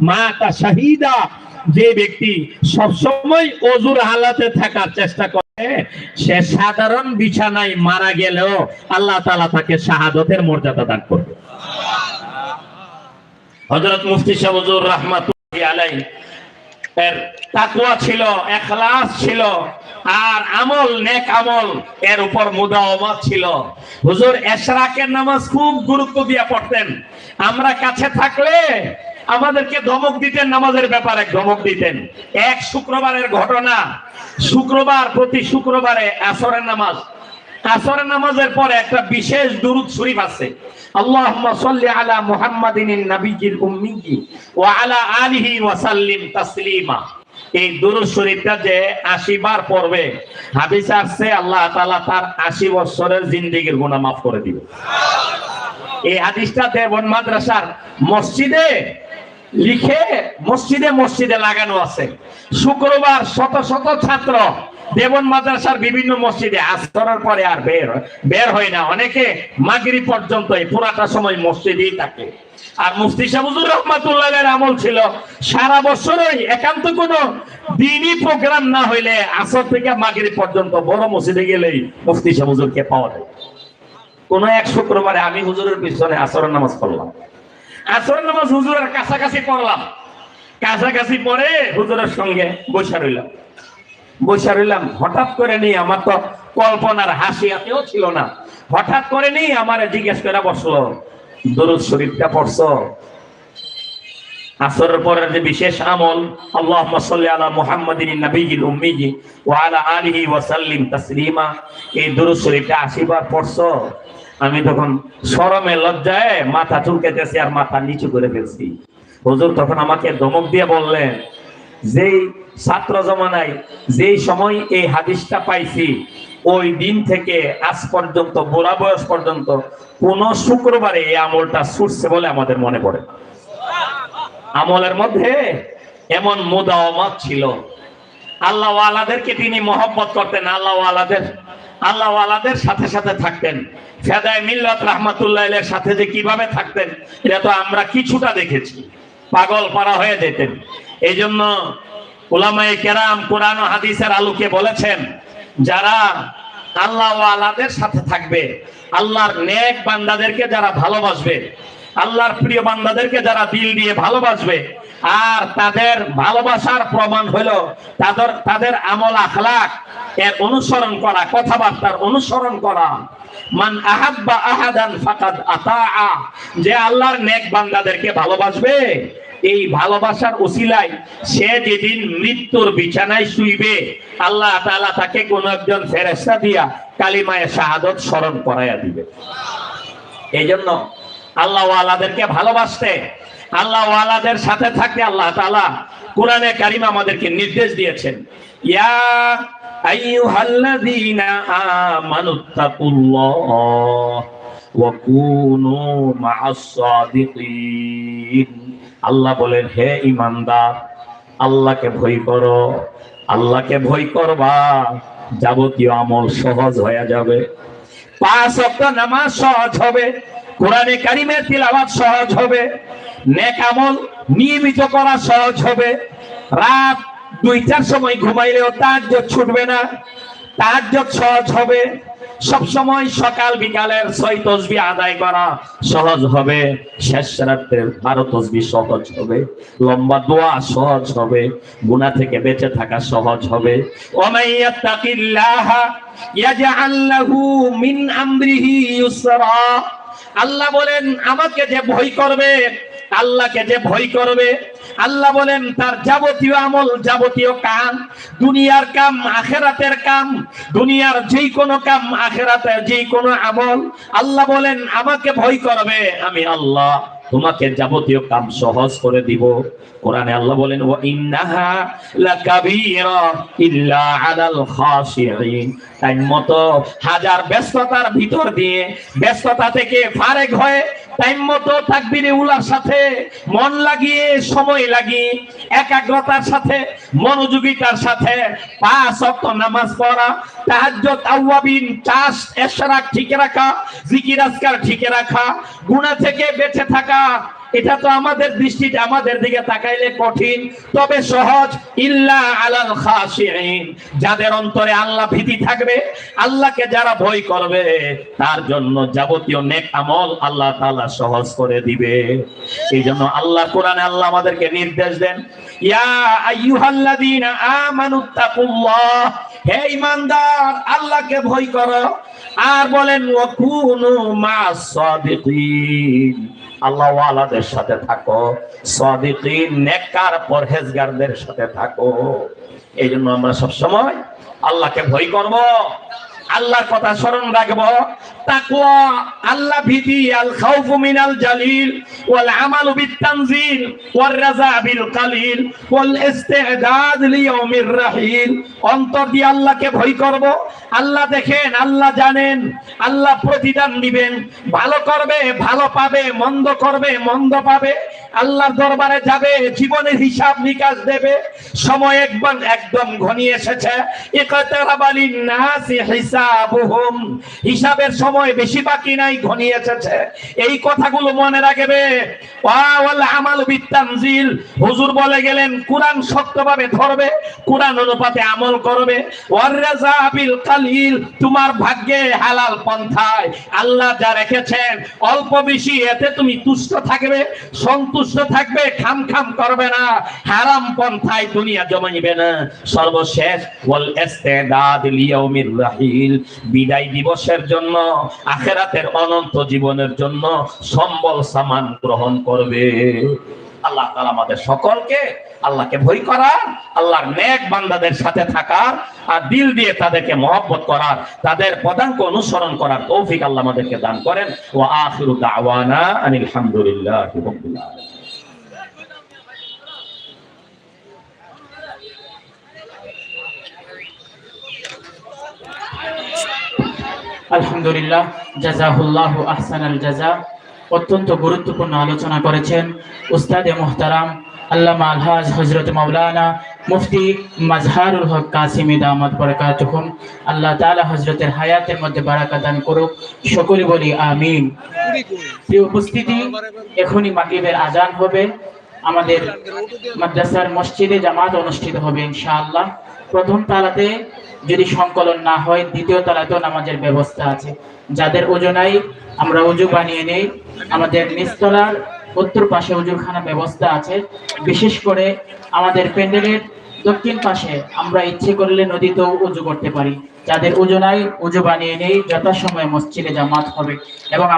মাতা শাহিদা, যে ব্যক্তি সবসময় অজুর হালাতে থাকার চেষ্টা করে, সে সাধারণ বিছানায় মারা গেলেও আল্লাহ তালা তাকে শাহাদতের মর্যাদা দান করবে। হজরত মুফতি সাহুর রহমাতুল্লাহি আলাইহি এর তাকওয়া ছিল, এখলাস ছিল, আর আমল, নেক আমল এর উপর মুদাওয়ামাত ছিল। হুজুর, এশরাকের নামাজ খুব গুরুত্ব দিয়ে পড়তেন। আমরা কাছে থাকলে আমাদেরকে ধমক দিতেন, নামাজের ব্যাপারে ধমক দিতেন। এক শুক্রবারের ঘটনা, শুক্রবার প্রতি শুক্রবারে আসরের নামাজ আসরের নামাজের পরে একটা বিশেষ দুরুদ শরীফ আছে। আল্লাহুম্মা সাল্লি আলা মুহাম্মাদিন ওয়া আলা আলিহি ওয়া সাল্লিম তাসলিমা। এই দুরুদ শরীফটা যে 80 বার পড়বে, হাদিসে আসছে, আল্লাহ তাআলা তার 80 বছরের গুনাহ মাফ করে দিবে। এই হাদিসটা মাদ্রাসার মসজিদে লিখে মসজিদে মসজিদে লাগানো আছে। শুক্রবার শত শত ছাত্র দেবন মাদ্রাসার বিভিন্ন মসজিদে আসরের পরে আর বের বের হয় না। অনেকে মাগরি পর্যন্ত এই পুরাটা সময় মসজিদেই থাকে। আর মুফতি শাহুজুর রহমাতুল্লাহ আমল ছিল, সারা বছরই একান্ত কোনো দিনই প্রোগ্রাম না হইলে আসর থেকে মাগরি পর্যন্ত বড় মসজিদে গেলেই মুফতি শাহুজুরকে পাওয়া যায়। কোন এক শুক্রবারে আমি হুজুরের পিছনে আসরের নামাজ পড়লাম। আসরের নামাজ হুজুরের কাছাকাছি পড়লাম। কাছাকাছি পরে হুজুরের সঙ্গে বসে রইলাম। বসে রইলাম। হঠাৎ করে নেই আমার তো কল্পনার হাসিয়াতেও ছিল না। হঠাৎ করে নেই আমার জিজ্ঞেস করে বসল, দরুদ শরীফটা পড়ছো? আসরের যে বিশেষ আমল, আল্লাহুম্মা সাল্লি আলা ওয়া আলা আলিহি তাসলিমা। এই দরুদ শরীফটা 80 বার পড়ছো। আমি তখন শরমে লজ্জায় মাথা চুলকেতেছি আর মাথা নিচু করে ফেলছি। হুজুর তখন আমাকে ধমক দিয়ে বললেন যেই ছাত্র জমানায় যেই সময় এই হাদিসটা পাইছি, ওই দিন থেকে আজ পর্যন্ত, বুড়া বয়স পর্যন্ত কোন শুক্রবারে এই আমলটা ছুটছে বলে আমাদের মনে পড়ে। আমলের মধ্যে এমন মুদাওয়ামাত ছিল। আল্লাহ আলাদেরকে তিনি মহব্বত করতেন আল্লাহ আলাদের আল্লাহ আলাদের সাথে সাথে থাকতেন। ফেদায় মিল্লাত রাহমাতুল্লাহ এর সাথে যে কীভাবে থাকতেন, এটা তো আমরা কিছুটা দেখেছি। পাগল পারা হয়ে যেতেন। এই জন্য ওলামায়ে কেরাম কোরআন হাদিসের আলোকে বলেছেন, যারা আল্লাহ আলাদের সাথে থাকবে, আল্লাহর নেক বান্দাদেরকে যারা ভালোবাসবে, আল্লাহর প্রিয় বান্দাদেরকে যারা দিল দিয়ে ভালোবাসবে, আর তাদের ভালোবাসার প্রমাণ হলো তাদের তাদের আমল আখলাক, এর অনুসরণ করা, কথাবার্তার অনুসরণ করা। মান আহাদ আহাব্বা আহাদান ফাকাদ আতাআ, যে আল্লাহর নেক বান্দাদেরকে ভালোবাসবে এই ভালোবাসার ওসিলায় সে যেদিন মৃত্যুর বিছানায় শুইবে, আল্লাহ তাআলা তাকে কোন একজন ফেরেশতা দিয়া কালিমায়ে শাহাদত স্মরণ করাইয়া দিবে। এই জন্য আল্লাহ ওয়ালাদেরকে ভালোবাসতে আল্লাহ ওয়ালাদের সাথে থাকতে আল্লাহ তাআলা কোরআনে কারিম আমাদেরকে নির্দেশ দিয়েছেন, ইয়া আমানুত্তাকুল্লাহ ওয়া কুনু মা'আস সাদিকিন আল্লাহ বলেন, হে ইমানদার, আল্লাহকে ভয় করো, আল্লাহকে ভয় করবা, যাবতীয় আমল সহজ হয়ে যাবে। পাঁচ ওয়াক্ত নামাজ সহজ হবে, কোরআনে কারিমের তিলাওয়াত সহজ হবে, নেক আমল নিয়মিত করা সহজ হবে। রাত দুইটার সময় ঘুমাইলেও তাহাজ্জুদ ছুটবে না, তাহাজ্জুদ সহজ হবে। সব সময় সকাল বিকালের ছয় তসবি আদায় করা সহজ হবে। শেষ রাত্রের বারো তসবি সহজ হবে। লম্বা দোয়া সহজ হবে। গুনাহ থেকে বেঁচে থাকা সহজ হবে। আল্লাহ বলেন, আমাকে যে ভয় করবে, আল্লাহকে যে ভয় করবে আল্লাহ বলেন, তার যাবতীয় আমল, যাবতীয় কাম, দুনিয়ার কাম, আখেরাতের কাম, দুনিয়ার যে কোনো কাম, আখেরাতের যে কোনো আমল, আল্লাহ বলেন, আমাকে ভয় করবে। আমি আল্লাহ তোমাকে যাবতীয় কাম সহজ করে দিব। কোরআনে আল্লাহ বলেন ওয়া ইন্নাহা লাকাবীরা ইল্লা আলাল খাশিঈন। টাইম মতো হাজার ব্যস্ততার ভিতর দিয়ে, ব্যস্ততা থেকে ফারেক হয়ে টাইম মতো তাকবীরে উলার সাথে, মন লাগিয়ে, সময় লাগিয়ে, একাগ্রতার সাথে, মনোযোগিতার সাথে পাঁচ ওয়াক্ত নামাজ পড়া, তাহাজ্জুদ আওয়াবিন চাষ, এশরাক ঠিক রাখা, জিকির আজকার ঠিক রাখা, গুনাহ থেকে বেঁচে থাকা এটা এটা তো আমাদের দৃষ্টিতে আমাদের দিকে তাকাইলে কঠিন, তবে সহজ, ইল্লা আলাল খাশিঈন। যাদের অন্তরে আল্লাহ ভীতি থাকবে, আল্লাহকে যারা ভয় করবে, তার জন্য যাবতীয় নেক আমল আল্লাহ তাআলা সহজ করে দিবে। এই জন্য আল্লাহ কোরআনে আল্লাহ আমাদেরকে নির্দেশ দেন, ইয়া আইয়ুহাল্লাযীনা আমানুত্তাকুল্লাহ হে ঈমানদার, আল্লাহকে ভয় করো। আর বলেন ওয়াকুনু মা'আস সাদিকিন আল্লাহ ওয়ালাদের সাথে থাকো, সাদিকিন পরহেজগারদের সাথে থাকো। এই জন্য আমরা সবসময় আল্লাহকে ভয় করব। আল্লাহর কথা স্মরণ রাখব। তাকওয়া, আল্লাহ ভীতি, আল খাউফু মিনাল জালিল, ওয়াল আমালু বিত তানজিল ওয়ার রাজা বিল কালিল, ওয়াল ইস্তিদাদ লিয়াউমির রাহিল। অন্তর দিয়ে আল্লাহকে ভয় করব। আল্লাহ দেখেন, আল্লাহ জানেন, আল্লাহ প্রতিদান দিবেন। ভালো করবে, ভালো পাবে, মন্দ করবে, মন্দ পাবে। আল্লাহর দরবারে যাবে, জীবনের হিসাব নিকাশ দেবে, সময় একবার একদম ঘনিয়ে এসেছে। হিসাবের সময় বেশি বাকি নাই, ঘনিয়ে এসেছে। এই কথাগুলো মনে রাখবে। আমাল বিতানজিল। হুজুর বলে গেলেন, কোরআন শক্তভাবে ধরবে, কোরআন অনুপাতে আমল করবে। তোমার ভাগ্যে হালাল পন্থায়। আল্লাহ যা রেখেছেন, অল্প বেশি এতে তুমি তুষ্ট থাকবে, সন্তুষ্ট থাকবে, খাম খাম করবে না। হারাম পন্থায় দুনিয়া জমাইবে না। সর্বশেষ, ওয়াল ইস্তেদাদ লিয়াউমির রাহিল। বিদায় দিবসের জন্য, আখেরাতের অনন্ত জীবনের জন্য সম্বল সামান গ্রহণ করবে। আল্লাহ তাআলা আমাদের সকলকে, আল্লাহকে ভয় করার, আল্লাহর নেক বান্দাদের সাথে থাকার আর দিল দিয়ে তাদেরকে মহব্বত করার, তাদের পদাঙ্ক অনুসরণ করার তৌফিক আল্লাহ আমাদেরকে দান করেন। ও আখিরু দাওয়ানা আনিল হামদুলিল্লাহি আলহামদুলিল্লাহ, জাজাহুল্লাহ আহসানাল জাজা। অত্যন্ত গুরুত্বপূর্ণ আলোচনা করেছেন উস্তাদে মোহতারাম আল্লামা আলহাজ হজরত মাওলানা মুফতি মাজহারুল হক কাসিমি দামাত বরকাতুহুম। আল্লাহ তাআলা হজরতের হায়াতের মধ্যে বারাকা দান করুক। সকলে বলি আমিন। উপস্থিতি, এখনই মাগরিবের আজান হবে। আমাদের মাদ্রাসার মসজিদে জামাত অনুষ্ঠিত হবে, ইনশাআল্লাহ। প্রথম তালাতে যদি সংকলন না হয়, দ্বিতীয় তালাতেও নামাজের ব্যবস্থা আছে। যাদের ওজনাই আমরা উজু বানিয়ে নেই। আমাদের নিচতলার উত্তর পাশে উজুখানা ব্যবস্থা আছে। বিশেষ করে আমাদের প্যান্ডেলের দক্ষিণ পাশে আমরা ইচ্ছে করলে নদীতেও উজু করতে পারি। যাদের ওজনাই উজু বানিয়ে নেই, যথাসময়ে মসজিদে জামাত হবে। এবং